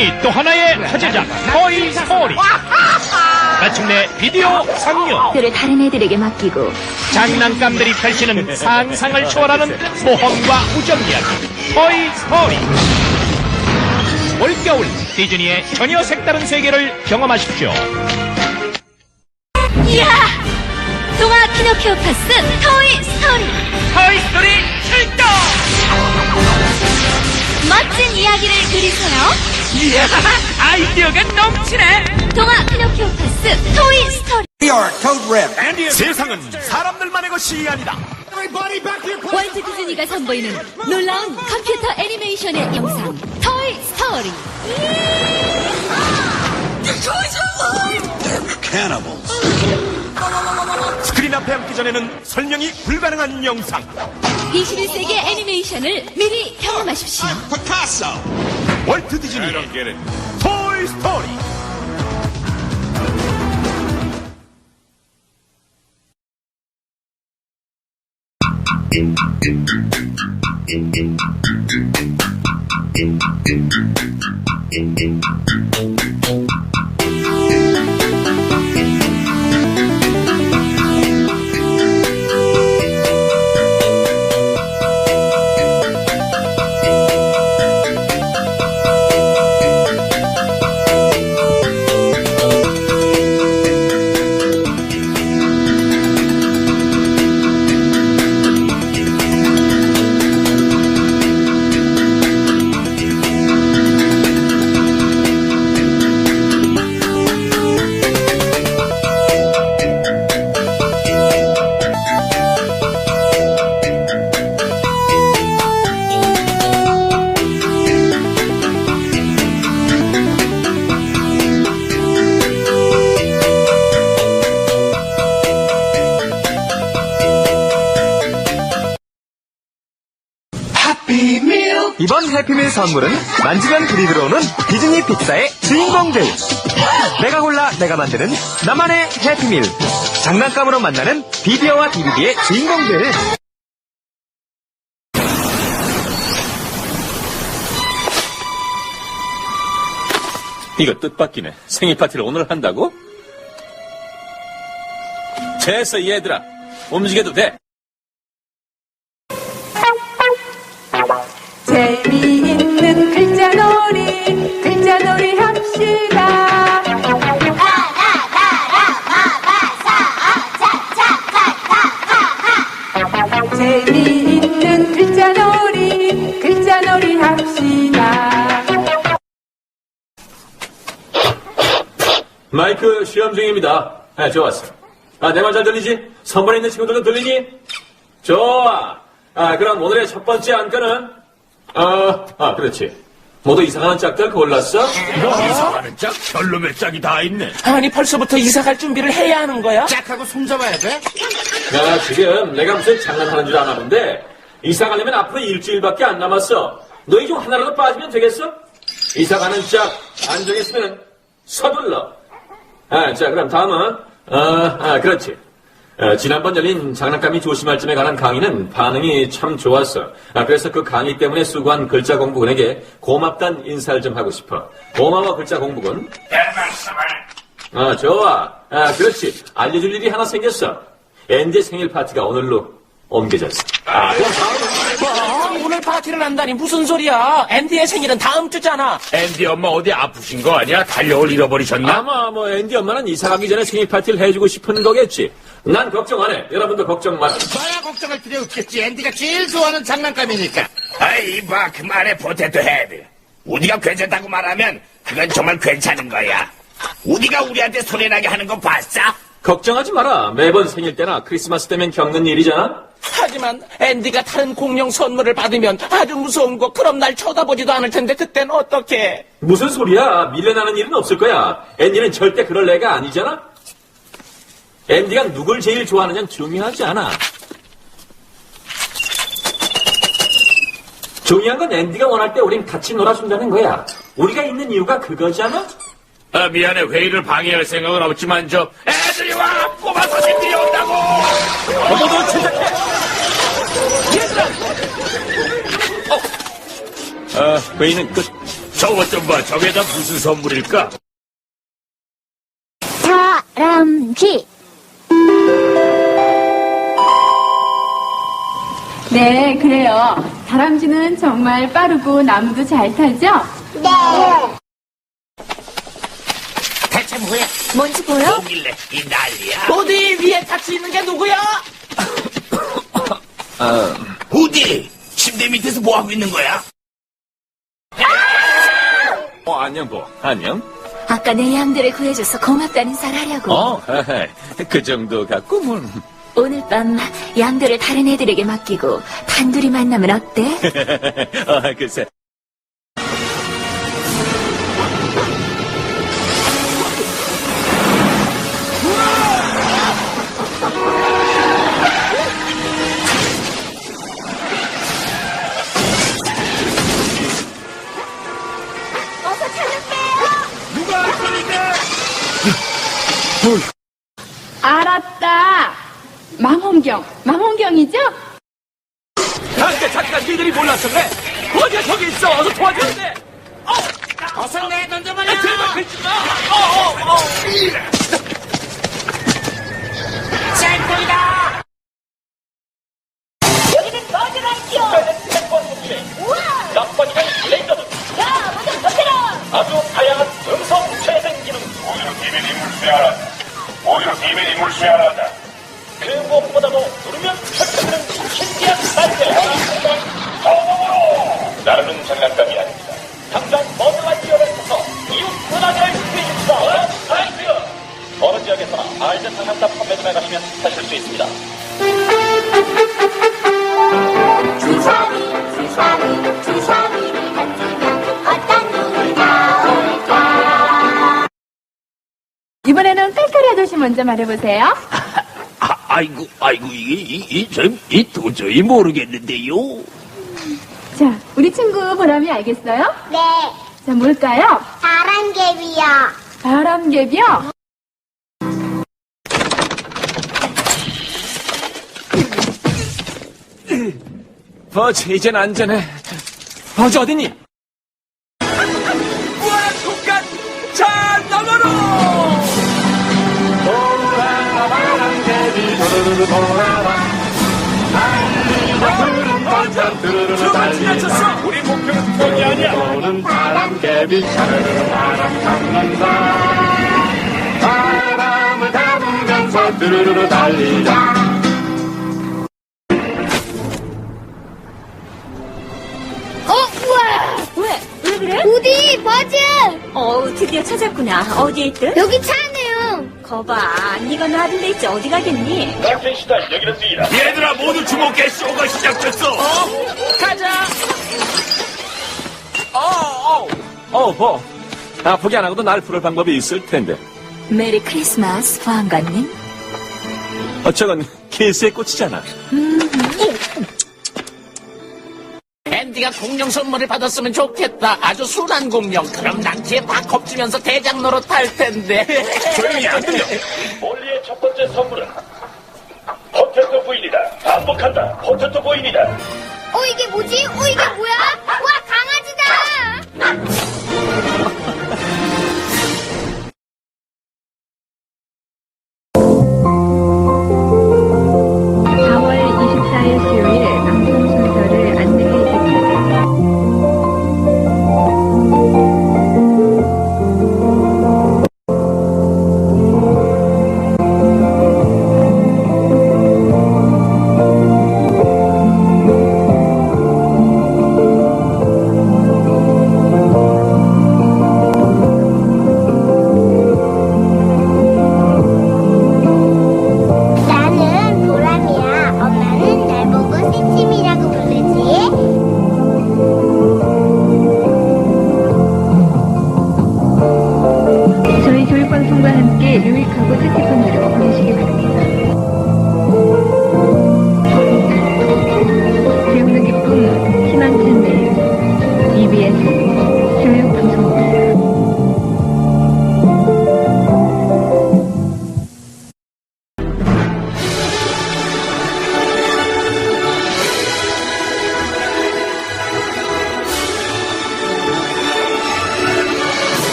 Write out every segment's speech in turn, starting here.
디즈니 또 하나의 화제작 토이 스토리 마침내 비디오 상영. 들을 다른 애들에게 맡기고 장난감들이 펼치는 상상을 초월하는 모험과 우정 이야기 토이 스토리 올겨울 디즈니의 전혀 색다른 세계를 경험하십시오. 이야! 동화 피노키오 파스 토이 스토리 토이 스토리 출동 멋진 이야기를 그리세요 이야 아이디어가 넘치네 동화 피노키오 파스 토이 스토리 We are Code Red. 세상은 사람들만의 것이 아니다. 월트 디즈니가 선보이는 놀라운 컴퓨터 애니메이션의 영상 토이 스토리 Cannibals. 스크린 앞에 앉기 전에는 설명이 불가능한 영상. 21세기 애니메이션을 미리 경험하십시오 Picasso. 월트 디즈니 토이 스토리. 선물은 만지면 불이 들어오는 디즈니 픽사의 주인공들. 내가 골라 내가 만드는 나만의 해피밀. 장난감으로 만나는 비디오와 DVD의 주인공들. 이거 뜻밖이네. 생일 파티를 오늘 한다고? 됐어, 얘들아. 움직여도 돼. 글자놀이 합시다 재미있는 글자놀이 글자놀이 합시다 마이크 시험 중입니다. 아, 좋았어. 아, 내 말 잘 들리지? 선반에 있는 친구들도 들리니? 좋아. 아, 그럼 오늘의 첫 번째 안건은, 어, 아, 그렇지. 모두 이상한 짝들 골랐어? 이사하는 짝 별로별 짝이 다 있네. 아니 벌써부터 이사 갈 준비를 해야 하는 거야? 짝하고 손잡아야 돼? 야, 지금 내가 무슨 장난하는 줄 아나 본데, 이사 가려면 앞으로 일주일밖에 안 남았어. 너희 중 하나라도 빠지면 되겠어? 이사 가는 짝 안 정했으면 서둘러. 아, 자, 그럼 다음은, 어, 아, 그렇지. 어, 지난번 열린 장난감이 조심할 점에 관한 강의는 반응이 참 좋았어. 아, 그래서 그 강의 때문에 수고한 글자 공부군에게 고맙단 인사를 좀 하고 싶어. 고마워, 글자 공부군. 아, 좋아. 아, 그렇지. 알려줄 일이 하나 생겼어. 앤디 생일 파티가 오늘로 옮겨졌어. 아, 그럼 다음은 뭐, 오늘 파티를 한다니 무슨 소리야? 앤디의 생일은 다음 주잖아. 앤디 엄마 어디 아프신 거 아니야? 달력을 잃어버리셨나? 아마 뭐 앤디 엄마는 이사 가기 전에 생일 파티를 해주고 싶은 거겠지. 난 걱정 안 해. 여러분도 걱정 마. 나야 걱정할 필요 없겠지. 앤디가 제일 좋아하는 장난감이니까. 아이 봐 그만해 포테토 헤드 우리가 괜찮다고 말하면 그건 정말 괜찮은 거야 우리가 우리한테 소리나게 하는 거 봤어? 걱정하지 마라. 매번 생일 때나 크리스마스 때면 겪는 일이잖아. 하지만 앤디가 다른 공룡 선물을 받으면 아주 무서운 거 그럼 날 쳐다보지도 않을 텐데 그땐 어떻게? 무슨 소리야? 밀려나는 일은 없을 거야. 앤디는 절대 그럴 애가 아니잖아. 앤디가 누굴 제일 좋아하느냐는 중요하지 않아. 중요한 건 앤디가 원할 때 우린 같이 놀아준다는 거야. 우리가 있는 이유가 그거잖아? 아, 미안해 회의를 방해할 생각은 없지만 저 애들이 와 꼬마 선생들이 온다고. 모두 침착해! 얘들아! 어, 어, 회의는 끝. 저것 좀 봐. 저게 다 무슨 선물일까? 다람쥐. 네, 그래요. 다람쥐는 정말 빠르고 나무도 잘 타죠? 대체 뭐야? 뭔지 보여? 뭐길래 이 난리야? 어디 위에 같이 있는 게 누구야? 우디! 침대 밑에서 뭐 하고 있는 거야? 어, 안녕, 보. 안녕. 아까 내 양들을 구해줘서 고맙다는 인사하려고. 어, 그 정도 갖고 뭘. 오늘 밤 양들을 다른 애들에게 맡기고 단둘이 만나면 어때? 아, 글쎄. 알았다. 망원경. 망원경이죠? 근데 잠깐 니들이 몰랐어, 그래? 어디야, 저기 있어. 어서 도와줘야 돼. 어서 내 던져버려! 아, 제발 긁지 마. 어, 어, 어. 셀포이다! 알드 장난감 판매점에 가시면 사실 수 있습니다. 주사위, 주사위, 주사위를 던지면 어떤 눈이 나올까? 이번에는 깔깔이 아저씨 먼저 말해보세요. 아, 아이고, 아이고, 이게, 이, 이, 저, 이 도저히 모르겠는데요. 자, 우리 친구 보람이 알겠어요? 네, 자, 뭘까요? 바람개비요. 바람개비요? 버즈, 이젠 안전해. 버즈 어디니? 우와, 독간! 자, 너머로! 버즈! 주말 지나쳤어! 우리 목표는 그게 아니야. 바람개비 차르르 바람 잡는다. 바람을 잡으면서 두루루루 달리자. 그래? 우디, 버즈! 어, 드디어 찾았구나. 어디에 있든? 여기 차 안에요. 거봐, 네가 놔둔 데 있지 어디 가겠니? 남편 시달 여기는 쓰이라. 얘들아, 모두 주목해. 쇼가 시작됐어. 가자. 어, 어, 어, 뭐. 아프게 안 하고도 날 부를 방법이 있을 텐데. 메리 크리스마스, 보안관님. 어, 저건 케이스의 꽃이잖아. 앤 디가 공룡 선물을 받았으면 좋겠다. 아주 순한 공룡. 그럼 난 뒤에 막 겁주면서 대장 노릇할 텐데. 조용히 안 들려. 몰리의 첫 번째 선물은 포테토 부인이다. 반복한다. 포테토 부인이다. 어, 이게 뭐지? 어, 이게 뭐야?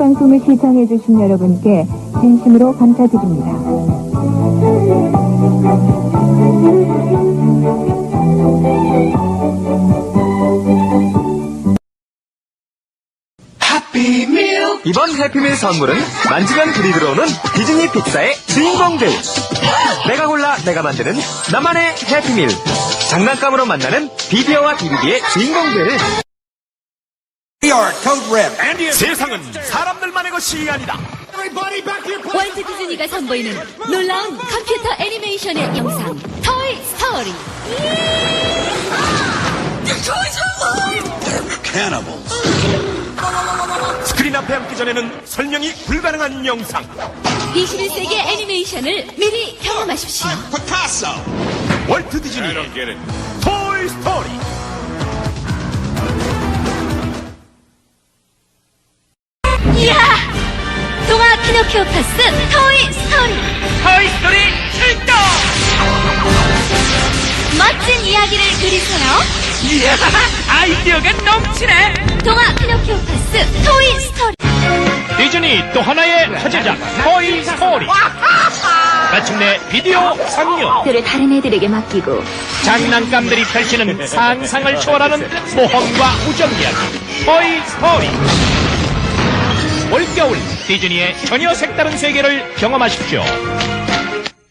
방송을 시청해주신 여러분께 진심으로 감사드립니다. 이번 해피밀 선물은 만지면 불이 들어오는 디즈니 픽사의 주인공들. 내가 골라 내가 만드는 나만의 해피밀. 장난감으로 만나는 비비어와 비비디의 주인공들. 세상은 사람들만의 것이 아니다. 월드 디즈니가 선보이는 놀라운 컴퓨터 애니메이션의 영상 토이 스토리 스크린 앞에 앉기 전에는 설명이 불가능한 영상. 21세기 애니메이션을 미리 경험하십시오. 월트 디즈니. 토이 스토리. 피노키오 파스 토이 스토리 토이 스토리 출동! 멋진 이야기를 그리세요 이야, 아이디어가 넘치네. 동화 피노키오 파스 토이 스토리 디즈니 또 하나의 화제작 토이 스토리. 마침내 비디오 상영. 들을 다른 애들에게 맡기고 장난감들이 펼치는 상상을 초월하는 모험과 우정 이야기 토이 스토리 올겨울 디즈니의 전혀 색다른 세계를 경험하십시오